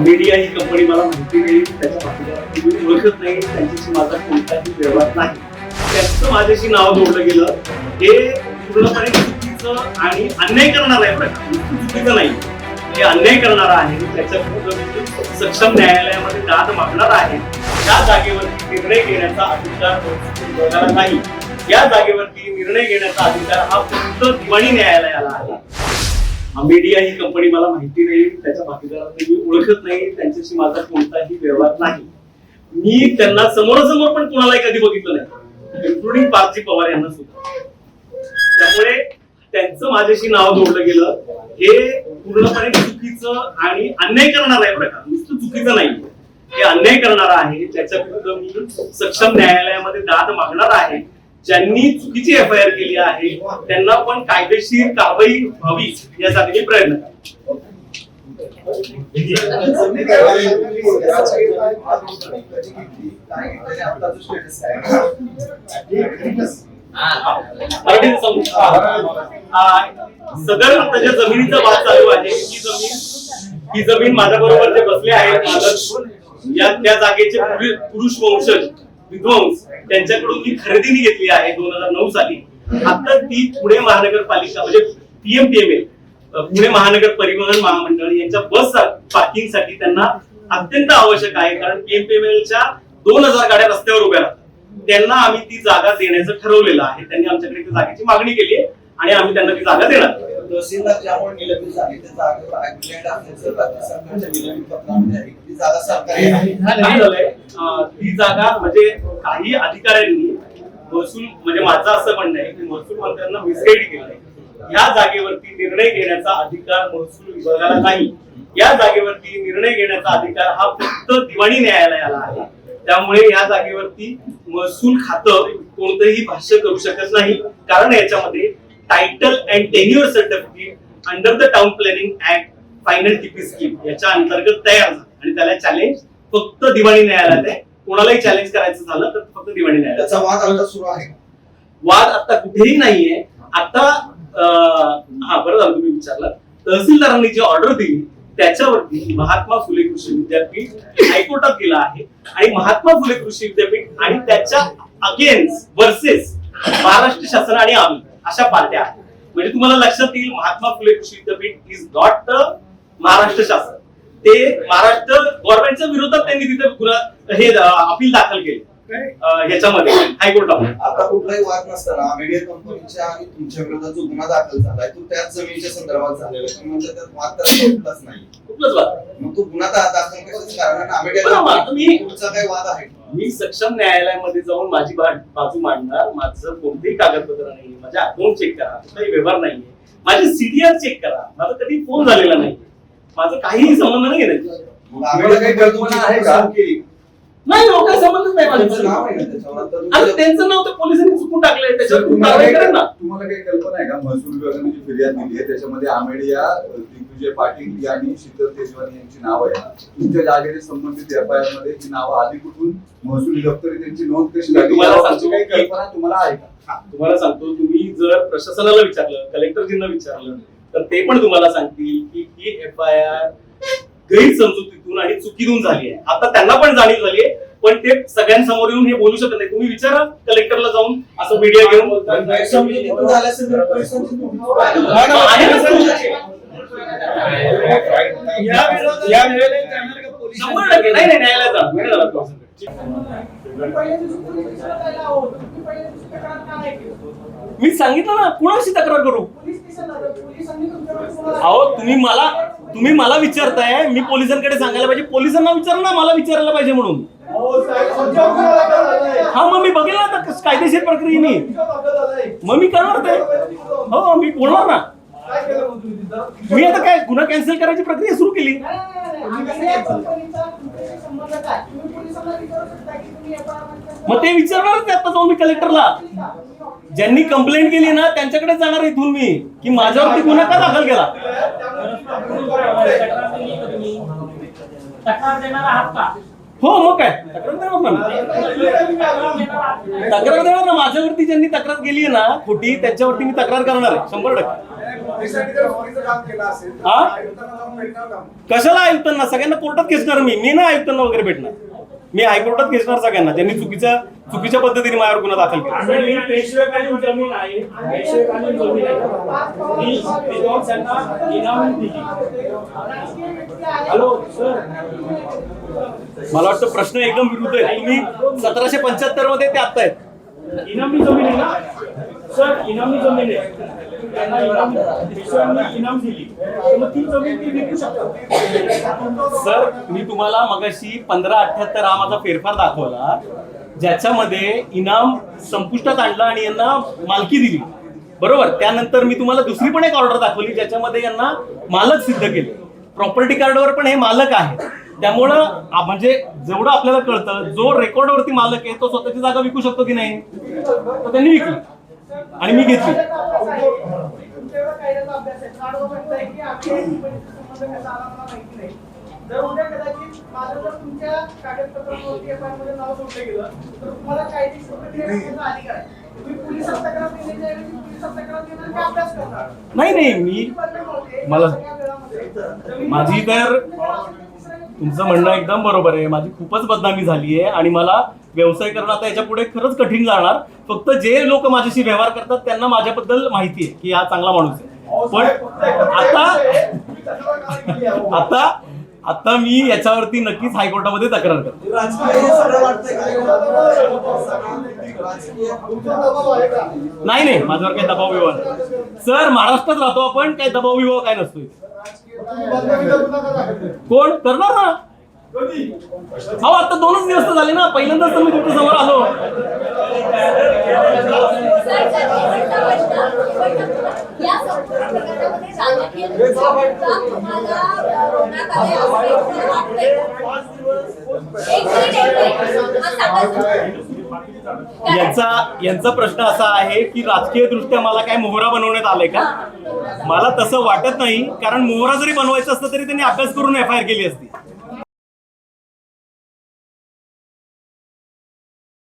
Media ही company मला माहिती नाही त्याच्या बाकीच्या मी ओळखत नाही त्यांच्याशी माझा कोणताही व्यवहार नाही. त्याचं माझ्याशी नाव जोडलं गेलं. हे पूर्णपणे चुकीचं आणि अन्याय करणार आहे प्रकार चुकीचं नाही. हे अन्याय करणार आहे त्याच्या सक्षम न्यायालयामध्ये दाद मागणार आहे. त्या जागेवरती निर्णय घेण्याचा अधिकार नाही. या जागेवरती निर्णय घेण्याचा अधिकार हा फक्त दिवाणी न्यायालयाला आहे. मीडिया ही कंपनी मला माहिती नाही त्याच्या भागीदारांना मी ओळखत नाही त्यांच्याशी माझा कोणताही व्यवहार नाही. मी त्यांना समोरासमोर पण कोणालाही कधी बघितलं नाही इन्क्लुडिंग पार्थी पवार यांना सुद्धा. त्यामुळे त्यांचं माझ्याशी नाव जोडलं गेलं. हे पूर्णपणे चुकीचं आणि अन्याय करणार आहे प्रकार नुसतं चुकीचं नाही. हे अन्याय करणार आहे त्याच्या विरुद्ध मी सक्षम न्यायालयामध्ये दाद मागणार आहे. ज्यांनी चुकीची एफ आय आर केली आहे त्यांना पण कायदेशीर कारवाई व्हावी यासाठी मी प्रयत्न सदर त्याच्या जमिनीचा वाद चालू आहे ही जमीन ही जमीन माझ्या बरोबर जे बसले आहेत या त्या जागेचे पुरुष वंशज विध्वंस त्यांच्याकडून ती खरेदीने घेतली आहे दोन हजार नऊ साली. आता ती पुणे महानगरपालिका म्हणजे पीएमपीएमएल पुणे महानगर परिवहन महामंडळ यांच्या बस पार्किंगसाठी त्यांना अत्यंत आवश्यक आहे. कारण पीएमपीएमएलच्या दोन हजार गाड्या रस्त्यावर उभ्या राहतात. त्यांना आम्ही ती जागा देण्याचं ठरवलेलं आहे. त्यांनी आमच्याकडे त्या जागेची मागणी केली आहे आणि आम्ही त्यांना ती जागा देणार तहसीलदार ज्यामुळे निलंबित झाले. त्या जागेवर ऍग्रीमेंट असल्याचं राज्य सरकारच्या विलंबित पत्रामध्ये आहे ती जागा सरकारी आहे. काय झालंय. अं, ती जागा म्हणजे काही अधिकाऱ्यांनी महसूल म्हणजे माझं असं म्हणणं आहे की महसूल मंत्र्यांना मिसगाईड केलंय या जागेवरती निर्णय घेण्याचा अधिकार महसूल विभागाला नाही. या जागेवरती निर्णय घेण्याचा अधिकार हा फक्त दिवाणी न्यायालयाला आहे. त्यामुळे या जागेवरती महसूल खातं कोणतंही भाष्य करू शकत नाही. कारण याच्यामध्ये title and tenure certificate under the town planning act final TP scheme याच्या अंतर्गत तयार झालं. आणि त्याला चॅलेंज फक्त दिवाणी न्यायालयात आहे. कोणालाही चॅलेंज करायचं झालं तर फक्त दिवाणी न्यायालयात. त्याचा वाद आता सुरू आहे. वाद आता कुठेही नाहीये. आता हा बरं झालं तुम्ही विचारलं. तहसीलदारांनी जी ऑर्डर दिली त्याच्यावरती महात्मा फुले कृषी विद्यापीठ हायकोर्टात गेला आहे. आणि महात्मा फुले कृषी विद्यापीठ आणि त्याच्या अगेन्स्ट वर्सेस महाराष्ट्र शासन आणि आम्ही. अशा पार्ट्या आहेत. म्हणजे तुम्हाला लक्षात येईल महात्मा फुले कृषी विद्यापीठ इज नॉट द महाराष्ट्र शासन. ते महाराष्ट्र गव्हर्नमेंटच्या विरोधात त्यांनी तिथे गुन्हा हे अपील दाखल केले. अं, ह्याच्यामध्ये हायकोर्टामध्ये. आता कुठलाही वाद नसताना मीडिया कंपनीच्या आणि तुमच्या विरोधात जो गुन्हा दाखल झालाय तो त्याच जमिनीच्या संदर्भात झालेला आहे. त्यात वाद तर कुठलाच नाही. कुठलंच वाद मग तो गुन्हा दाखल कारण तुम्ही- पुढचा काही वाद आहे मी सक्षम न्यायालयामध्ये जाऊन माझी बाजू मांडणार माझं कोणतेही कागदपत्र नाही माझे अकाउंट चेक करा कुठलाही व्यवहार नाहीये माझे सीडीआर चेक करा माझा कधी फोन झालेला नाही माझं काहीही संबंध नाही काही नाही हो काही संबंधच नाही त्यांचं नाव माझ्या त्यांचं नाव तर पोलिसांनी चुकून टाकलंय त्याच्यावर काही तुम्हाला काही कल्पना आहे का? महसूल विभागाने जी फिर्याद दिली आहे त्याच्यामध्ये आमेडिया दिग्विजय पाटील आणि शीतल तेजवानी यांची नाव आहे तुमच्या जागेने संबंधित एफ आय आरमध्ये ही नावं आधी कुठून? महसूल दप्तरी त्यांची नोंद कशी तुम्हाला सांगतो. काही कल्पना तुम्हाला आहे का? हा, तुम्हाला सांगतो. तुम्ही जर प्रशासनाला विचारलं कलेक्टरजींना विचारलं तर ते पण तुम्हाला सांगतील की ही एफ आय आर गैरसमजुतीतून आणि चुकीतून झाली आहे. आता त्यांना पण जाणीव झाली आहे पण ते सगळ्यांसमोर येऊन हे बोलू शकत नाही. तुम्ही विचारा कलेक्टरला जाऊन असं मीडिया घेऊन. शंभर टक्के नाही नाही न्यायालयात जा मी सांगितलं ना कुणाशी तक्रार करू? अहो तुम्ही मला तुम्ही मला विचारताय मी पोलिसांकडे सांगायला पाहिजे. पोलिसांना विचार ना मला विचारायला पाहिजे म्हणून. हा मग मी बघेल ना आता कस- कायदेशीर प्रक्रियेने. मग मी करणार ते. हो मी बोलणार ना. मी आता काय गुन्हा कॅन्सल करायची प्रक्रिया सुरू केली? मग ते विचारणारच आता जाऊन मी कलेक्टरला ज्यांनी कंप्लेंट केली ना त्यांच्याकडे जाणार इथून मी. की माझ्यावरती गुन्हा का दाखल केला? हो मग काय? तक्रार देणार ना. तक्रार देणार ना माझ्यावरती ज्यांनी तक्रार केली आहे ना खोटी त्यांच्यावरती मी तक्रार करणार आहे. शंभर टक्के. हा? कशाला आयुक्तांना? सगळ्यांना कोर्टात खेचणार मी. मी ना आयुक्तांना वगैरे भेटणार. मी हायकोर्टात खेचणार सगळ्यांना. ज्यांनी चुकीच्या चुकीच्या पद्धतीने माझ्यावर गुन्हा दाखल केला. आणि ही पेशवेकालीन जमीन आहे पेशवेकालीन जमीन आहे ही विद्वान त्यांना इनाम दिली. Hello sir. मला वाटतं प्रश्न एकदम विरुद्ध आहे. तुम्ही सतराशे पंच्याहत्तरमध्ये ते आत्ता आहेत. इनामी जमीन आहे ना? सर इनामी जमीन आहे. त्यांना इनाम पेशव्यांनी इनाम दिली तर मग ती जमीन ती विकू शकतात सर मी तुम्हाला मगाशी पंधरा अठ्याहत्तर हा माझा फेरफार दाखवला. ज्याच्यामध्ये इनाम संपुष्टात आणलं आणि यांना मालकी दिली. बरोबर? त्यानंतर मी तुम्हाला दुसरी पण एक ऑर्डर दाखवली ज्याच्यामध्ये यांना मालक सिद्ध केले. प्रॉपर्टी कार्डवर पण हे मालक आहे त्यामुळं म्हणजे जेवढं आपल्याला कळतं जो रेकॉर्डवरती मालक आहे तो स्वतःची जागा विकू शकतो की नाही? तर त्यांनी विकली. आणि मी घेतली. नाही नाही मी मला- माझी तर तुमचं म्हणणं एकदम बरोबर आहे. माझी खूपच बदनामी झाली आहे आणि मला व्यवसाय करणं आता याच्यापुढे खरंच कठीण जाणार. फक्त जे लोक माझ्याशी व्यवहार करतात त्यांना माझ्याबद्दल माहिती आहे की हा चांगला माणूस आहे. पण आता आता आता मी याच्यावरती नक्कीच हायकोर्टामध्ये तक्रार करतो. नाही नाही माझ्यावर काही दबाव विवाह. सर महाराष्ट्रात राहतो आपण काही दबाव विवाह काय नसतो. कोण? करणार ना. अहो आता दोनच दिवस झाले ना. पहिल्यांदाच तर मी तुमच्यासमोर आलो. यांचा यांचा प्रश्न असा आहे की राजकीय दृष्ट्या मला काय मोहरा बनवण्यात आलाय का? मला तसं वाटत नाही कारण मोहरा जरी बनवायचं असतं तरी त्यांनी अभ्यास करून एफ आय आर केली असती.